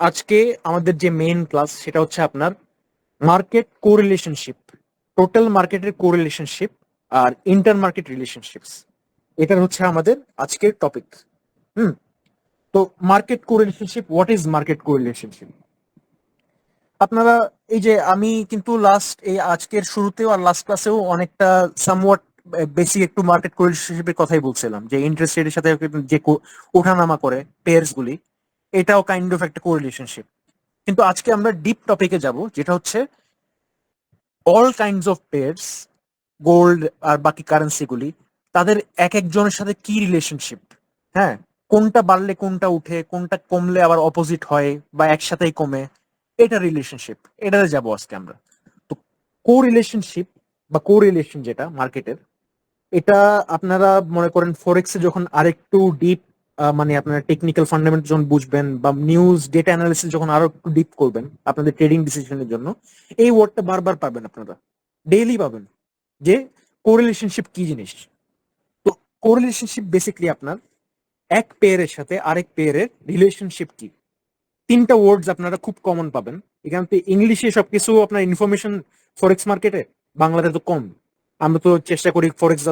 আজকে আমাদের যে মেইন ক্লাস সেটা হচ্ছে আপনার মার্কেট কোরিলেশনশিপ টোটাল মার্কেটের কোরিলেশনশিপ আর ইন্টার মার্কেট রিলেশনশিপস এটার হচ্ছে আমাদের আজকের টপিক হুম? তো market correlationship what is market correlationship আপনারা, এই যে আমি কিন্তু লাস্ট এই আজকের শুরুতেও আর লাস্ট ক্লাসেও অনেকটা সামওয়াট বেসিক একটু মার্কেট কোরিলেশনশিপের কথাই বলছিলাম, যে ইন্টারেস্ট রেটের সাথে যে ওঠানামা করে পেয়ার্স গুলি। এটাও কাইন্ড অফ একটা কোরিলেশনশিপ কিন্তু আজকে আমরা ডিপ টপিকে যাব, যেটা হচ্ছে all kinds of pairs gold আর বাকি কারেন্সিগুলি তাদের এক একজনের সাথে কি রিলেশনশিপ হ্যাঁ কোনটা বাড়লে কোনটা উঠে, কোনটা কমলে আবার অপোজিট হয় বা একসাথেই কমে, এটা রিলেশনশিপ এটাতে যাব আজকে আমরা। তো কো রিলেশনশিপ বা কো রিলেশন যেটা মার্কেটের এটা আপনারা মনে করেন ফরেক্সে যখন আরেকটু ডিপ মানে আপনার টেকনিক্যাল ফান্ডামেন্টাল যখন বুঝবেন বা নিউজ ডেটা অ্যানালিসিস যখন আরও একটু ডিপ করবেন আপনাদের ট্রেডিং ডিসিশনের জন্য, এই ওয়ার্ডটা বারবার পাবেন আপনারা। ডেইলি পাবেন। যে কোরিলেশনশিপ কি জিনিস? তো কোরিলেশনশিপ বেসিক্যালি আপনার এক পেয়ারের সাথে আরেক পেয়ারের রিলেশনশিপ কি? তিনটা ওয়ার্ডস আপনারা খুব কমন পাবেন। এখানে তো ইংলিশে সবকিছু আপনার ইনফরমেশন ফরেক্স মার্কেটে বাংলাতে তো কম। আমরা তো চেষ্টা করি ফরেক্স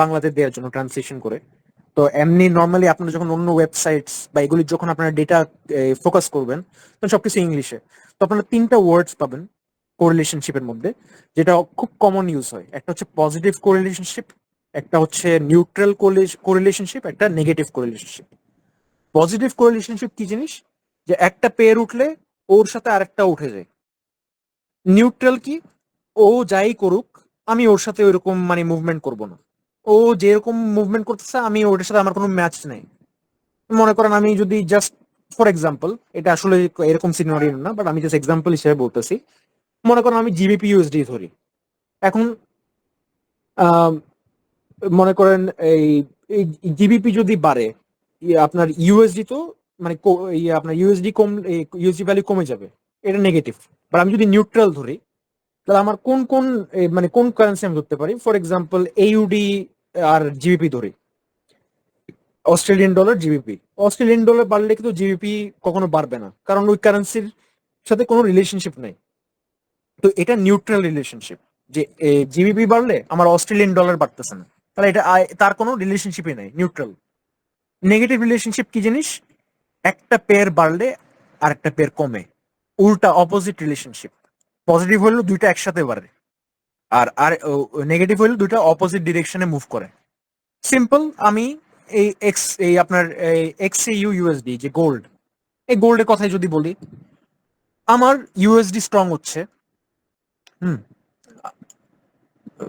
বাংলাতে দেওয়ার জন্য ট্রান্সলেশন করে। তো এমনি নর্মালি আপনারা যখন অন্য ওয়েবসাইটস বা এগুলি যখন আপনারা ডেটা ফোকাস করবেন, তখন সবকিছু ইংলিশে। তো আপনারা তিনটা ওয়ার্ডস পাবেন কোরিলেশনশিপের মধ্যে, যেটা খুব কমন ইউজ হয়। একটা হচ্ছে পজিটিভ কোরিলেশনশিপ একটা হচ্ছে নিউট্রাল কোরিলেশনশিপ একটা নেগেটিভ কোরিলেশনশিপ পজিটিভ কোরিলেশনশিপ কি জিনিস? যে একটা পেয়ার উঠলে ওর সাথে আরেকটা উঠে যায়। নিউট্রাল কি? ও যাই করুক, আমি ওর সাথে ওইরকম মানে মুভমেন্ট করব না। ও যেরকম মুভমেন্ট করতেছে, আমি ওটার সাথে আমার কোনো ম্যাচ নেই। মনে করেন আমি যদি জাস্ট ফর এক্সাম্পল এটা আসলে এরকম সিনারিও না বাট আমি জাস্ট এক্সাম্পল হিসেবে বলতেছি। মনে করেন আমি জিবিপি ইউএসডি ধরি। এখন মনে করেন এই জিবিপি যদি বাড়ে আপনার ইউএসডি তো মানে আপনার ইউএসডি কম ইউএসডি ভ্যালু কমে যাবে। এটা নেগেটিভ বাট আমি যদি নিউট্রাল ধরি, তাহলে আমার কোন কোন মানে কোন কারেন্সি আমি ধরতে পারি? ফর এক্সাম্পল এইউডি আর জিবিপি ধরি। Australian dollar GBP Australian dollar বাড়লে কিন্তু জিবিপি কখনো বাড়বে না, কারণ ওই কারেন্সির সাথে কোনো রিলেশনশিপ নেই। তো এটা নিউট্রাল রিলেশনশিপ যে জিবিপি বাড়লে আমার অস্ট্রেলিয়ান ডলার বাড়তেছে না। তাহলে এটা তার কোনো রিলেশনশিপই নাই নিউট্রাল নেগেটিভ রিলেশনশিপ কি জিনিস? একটা পেয়ার বাড়লে আর একটা পেয়ার কমে। উল্টা অপোজিট রিলেশনশিপ পজিটিভ হলো দুইটা একসাথে বাড়ে। আর আর নেগেটিভ হলো দুইটা অপোজিট ডিরেকশনে মুভ করে। সিম্পল আমি এই এক্স এই আপনার এক্স ইউ ইউএসডি যে গোল্ড এই গোল্ডের কথাই যদি বলি, আমার ইউএসডি স্ট্রং হচ্ছে। হুম।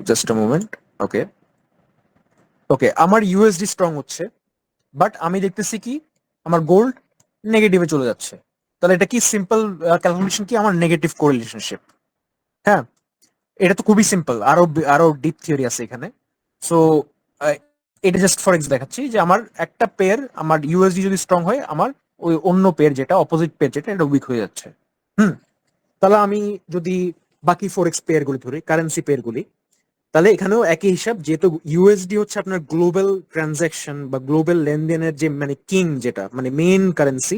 জাস্ট আ মোমেন্ট ওকে ওকে আমার ইউএসডি স্ট্রং হচ্ছে বাট আমি দেখতেছি কি, আমার গোল্ড নেগেটিভে চলে যাচ্ছে। তাহলে এটা কি সিম্পল ক্যালকুলেশন কি? আমার নেগেটিভ কোরিলেশনশিপ হ্যাঁ? এটা তো খুবই সিম্পল আরও আরও ডিপ থিওরি আছে এখানে। সো এটা জাস্ট ফর এক্স দেখাচ্ছি যে আমার একটা পেয়ার আমার ইউএসডি যদি স্ট্রং হয়, আমার ওই অন্য পেয়ার যেটা অপোজিট পেয়ার যেটা, এটা উইক হয়ে যাচ্ছে। হুম, তাহলে আমি যদি বাকি ফোরেক্স পেয়ার গুলি ধরি কারেন্সি পেয়ার গুলি, তাহলে এখানেও একই হিসাব, যেহেতু ইউএসডি হচ্ছে আপনার গ্লোবাল ট্রানজাকশন বা গ্লোবাল লেনদেনের যে মানে কিং যেটা মানে মেইন কারেন্সি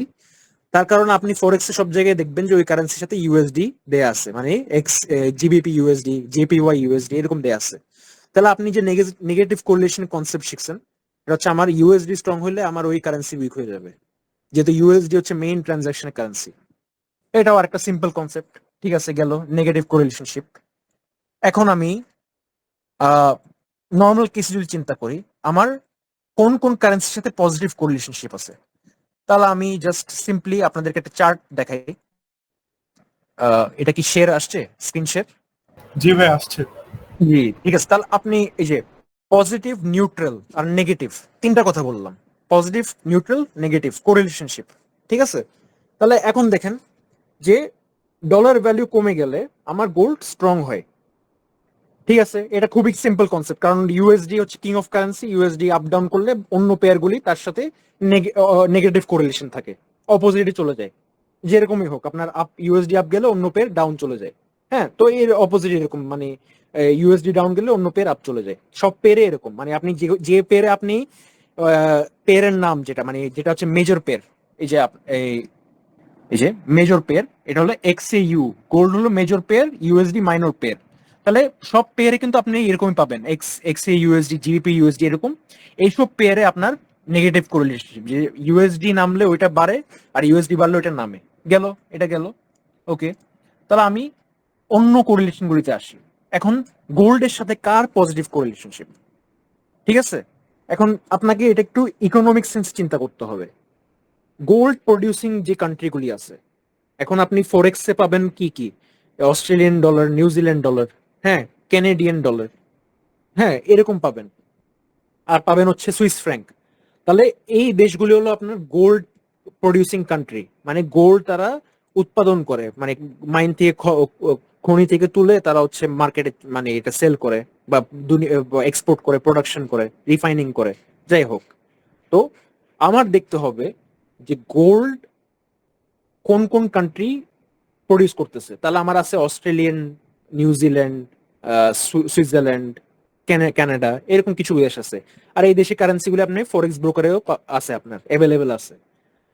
তার কারণে আপনি ফরেক্সে সব জায়গায় দেখবেন যে ওই কারেন্সির সাথে ইউএসডি দেয়া আছে। মানে X GBP USD JPY USD এরকম দেয়া আছে। তাহলে আপনি যে নেগেটিভ কোরিলেশন কনসেপ্ট শিখছেন, এটা হচ্ছে আমার ইউএসডি স্ট্রং হলে আমার ওই কারেন্সি উইক হয়ে যাবে। যেহেতু ইউএসডি হচ্ছে মেইন ট্রানজাকশনের কারেন্সি এটাও একটা সিম্পল কনসেপ্ট ঠিক আছে, গেল নেগেটিভ কোরিলেশনশিপ এখন আমি নর্মাল কেস যদি চিন্তা করি, আমার কোন কোন কারেন্সির সাথে পজিটিভ কোরিলেশনশিপ আছে? তাহলে আমি জাস্ট সিম্পলি আপনাদেরকে একটা চার্ট দেখাই। আহ, এটা কি শেয়ার আসছে? স্ক্রিন শেয়ার জি ভাই আসছে। জি। ঠিক আছে তাহলে আপনি এই যে পজিটিভ নিউট্রাল আর নেগেটিভ তিনটা কথা বললাম। পজিটিভ নিউট্রাল নেগেটিভ কোরিলেশনশিপ ঠিক আছে? তাহলে এখন দেখেন যে ডলার ভ্যালু কমে গেলে আমার গোল্ড স্ট্রং হয়। ঠিক আছে? এটা খুবই সিম্পল কনসেপ্ট কারণ ইউএসডি হচ্ছে king of currency USD up down করলে অন্য পেয়ার গুলি তার সাথে নেগেটিভ কোরিলেশন থাকে অপোজিটে চলে যায়। যেরকমই হোক, আপনার আপ ইউএসডি আপ গেলে অন্য পেয়ার ডাউন চলে যায়। হ্যাঁ তো এর অপোজিট এরকম মানে ইউএসডি ডাউন গেলে অন্য পেয়ার আপ চলে যায়। সব পেয়ারে এরকম মানে আপনি যে যে পেয়ারে আপনি পেয়ারের নাম যেটা মানে যেটা হচ্ছে মেজর পেয়ার এই যে এই যে মেজর পেয়ার এটা হলো এক্স এ ইউ গোল্ড হলো major pair USD minor pair তাহলে সব পেয়ারে কিন্তু আপনি এরকমই পাবেন। X X A USD GBP USD এরকম। এইসব পেয়ারে আপনার নেগেটিভ কোরিলেশনশিপ যে ইউএসডি নামলে ওইটা বাড়ে আর ইউএসডি বাড়লে ওইটা নামে। গেল? এটা গেল? ওকে তাহলে আমি অন্য কোরিলেশন গুলিতে আসি। এখন গোল্ডের সাথে কার পজিটিভ কোরিলেশনশিপ ঠিক আছে? এখন আপনাকে এটা একটু ইকোনমিক সেন্স চিন্তা করতে হবে। গোল্ড প্রডিউসিং যে কান্ট্রিগুলি আছে, এখন আপনি ফরেক্সে পাবেন কি কি? Australian dollar New Zealand dollar হ্যাঁ ক্যানেডিয়ান ডলার হ্যাঁ এরকম পাবেন। আর পাবেন হচ্ছে সুইস ফ্র্যাঙ্ক তাহলে এই দেশগুলি হলো আপনার গোল্ড প্রডিউসিং কান্ট্রি মানে গোল্ড তারা উৎপাদন করে। মানে মাইন থেকে খনি থেকে তুলে তারা হচ্ছে মার্কেটে মানে এটা সেল করে বা এক্সপোর্ট করে প্রোডাকশন করে রিফাইনিং করে। যাই হোক। তো আমার দেখতে হবে যে গোল্ড কোন কোন কান্ট্রি প্রডিউস করতেছে। তাহলে আমার আছে অস্ট্রেলিয়ান নিউজিল্যান্ড সুইজারল্যান্ড কানাডা এরকম কিছু দেশ আছে। আর এই দেশে কারেন্সিগুলো আপনি ফরেক্স ব্রোকারেও আছে আপনার অ্যাভেলেবেল আছে।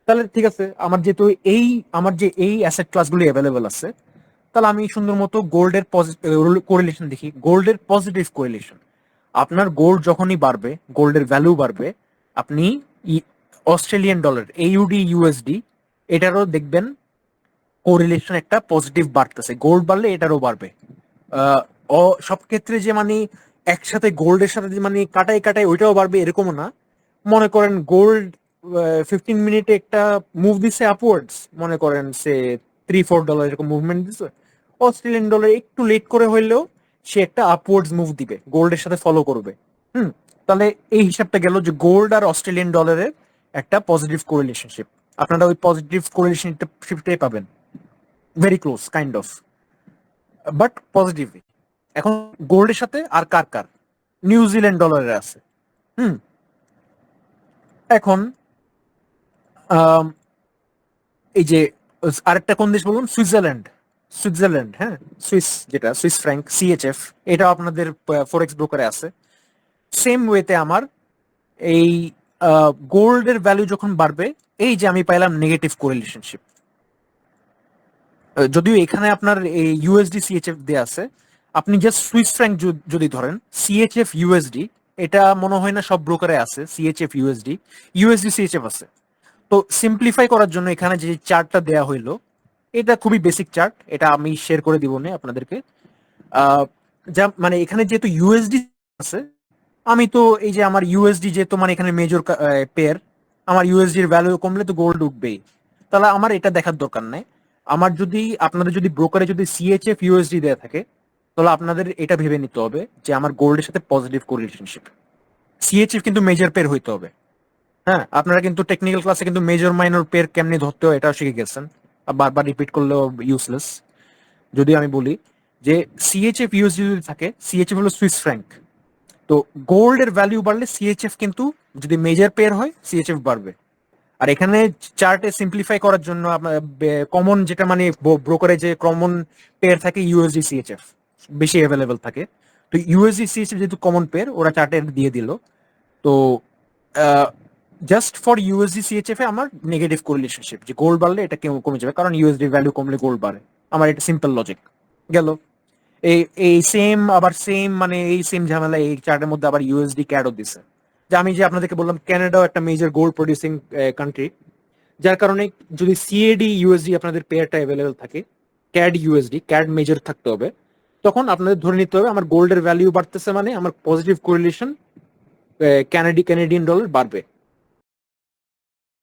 তাহলে ঠিক আছে, আমার যেহেতু এই, আমার যে এই অ্যাসেট ক্লাসগুলি অ্যাভেলেবেল আছে, তাহলে আমি সুন্দর মতো গোল্ডের কোরিলেশন দেখি। গোল্ডের পজিটিভ কোরিলেশন আপনার গোল্ড যখনই বাড়বে গোল্ডের ভ্যালু বাড়বে, আপনি অস্ট্রেলিয়ান ডলার এইউডি ইউএসডি এটারও দেখবেন কোরিলেশন একটা পজিটিভ বাড়তেছে। গোল্ড বাড়লে এটারও বাড়বে। ও সব ক্ষেত্রে যে মানে একসাথে গোল্ডের সাথে যে মানে কাটাই কাটাই ওইটাও বাড়বে এরকমও না। মনে করেন গোল্ড ফিফটিন মিনিটে একটা মুভ দিছে আপওয়ার্ডস মনে করেন সে থ্রি ফোর ডলার এরকম মুভমেন্ট দিছে। অস্ট্রেলিয়ান ডলার একটু লেট করে হইলেও সে একটা আপওয়ার্ডস মুভ দিবে। গোল্ডের সাথে ফলো করবে। হুম, তাহলে এই হিসাবটা গেল যে গোল্ড আর অস্ট্রেলিয়ান ডলারের একটা পজিটিভ কোরিলেশনশিপ আপনারা ওই পজিটিভ কোরিলেশনশিপটাই পাবেন। Very close kind of but positively এখন গোল্ডের সাথে আর কার কার? নিউজিল্যান্ড ডলারের আছে। হুম। এখন এই যে, আরেকটা কোন দেশ বলুন? সুইজারল্যান্ড সুইজারল্যান্ড হ্যাঁ? সুইস যেটা সুইস ফ্র্যাঙ্ক সিএচএফ এটাও আপনাদের ফরেক্স ব্রোকারে আছে। সেম ওয়েতে আমার এই গোল্ডের ভ্যালু যখন বাড়বে, এই যে আমি পাইলাম নেগেটিভ কোরিলেশনশিপ যদিও এখানে আপনার এই ইউএসডি সিএচএফ দেয়া আছে, আপনি জাস্ট সুইস ফ্র্যাঙ্ক যদি ধরেন সিএচএফ ইউএসডি এটা মনে হয় না সব ব্রোকারে আছে সিএচএফ ইউএসডি ইউএসডি সিএচএফ আছে। তো সিম্পলিফাই করার জন্য এখানে যে চার্টটা দেয়া হইল, এটা খুবই বেসিক চার্ট, এটা আমি শেয়ার করে দিব না আপনাদেরকে। যা মানে এখানে যেহেতু ইউএসডি আছে, আমি তো এই যে আমার ইউএসডি যেহেতু মানে এখানে মেজর পেয়ার আমার ইউএসডির ভ্যালু কমলে তো গোল্ড উঠবেই। তাহলে আমার এটা দেখার দরকার নাই। আমার যদি, আপনাদের যদি ব্রোকারে যদি সিএচএফ ইউএসডি দেয়া থাকে, তাহলে আপনাদের এটা ভেবে নিতে হবে যে আমার গোল্ডের সাথে পজিটিভ কোরিলেশনশিপ সিএচএফ কিন্তু মেজর পেয়ার হইতে হবে। হ্যাঁ আপনারা কিন্তু টেকনিক্যাল ক্লাসে কিন্তু মেজর মাইনর পেয়ার কেমনি ধরতে হয় এটাও শিখে গেছেন। বারবার রিপিট করলেও ইউজলেস যদি আমি বলি যে সিএচএফ ইউএসডি যদি থাকে সিএচএফ হলো সুইস ফ্র্যাঙ্ক তো গোল্ডের ভ্যালু বাড়লে সিএচএফ কিন্তু যদি মেজর পেয়ার হয় সিএচএফ বাড়বে। আর এখানে চার্টে সিম্পলিফাই করার জন্য কমন যেটা মানে ব্রোকারে যে কমন পেয়ার থাকে ইউএসডি সিএচএফ বেশি অ্যাভেলেবেল থাকে। তো ইউএসডি সিএচএফ যেহেতু কমন পেয়ার ওরা চার্টে দিয়ে দিল। তো জাস্ট ফর ইউএসডি সিএচএফ এ আমার নেগেটিভ কোরিলেশনশিপ যে গোল্ড বাড়লে এটা কেউ কমে যাবে, কারণ ইউএসডি ভ্যালু কমলে গোল্ড বাড়ে। আমার এটা সিম্পল লজিক গেল। এই এই সেম আবার সেম মানে এই সেম ঝামেলা এই চার্টের মধ্যে আবার ইউএসডি ক্যাডও দিছে। যে আমি যে আপনাদেরকে বললাম ক্যানাডাও একটা মেজর গোল্ড প্রডিউসিং কান্ট্রি যার কারণে যদি সিএডি ইউএসডি আপনাদের পেয়ারটা অ্যাভেলেবেল থাকে ক্যাড ইউএসডি ক্যাড মেজর থাকতে হবে, তখন আপনাদের ধরে নিতে হবে আমার গোল্ডের ভ্যালিউ বাড়তেছে মানে আমার পজিটিভ কোরিলেশন ক্যানাডি ক্যানাডিয়ান ডলার বাড়বে।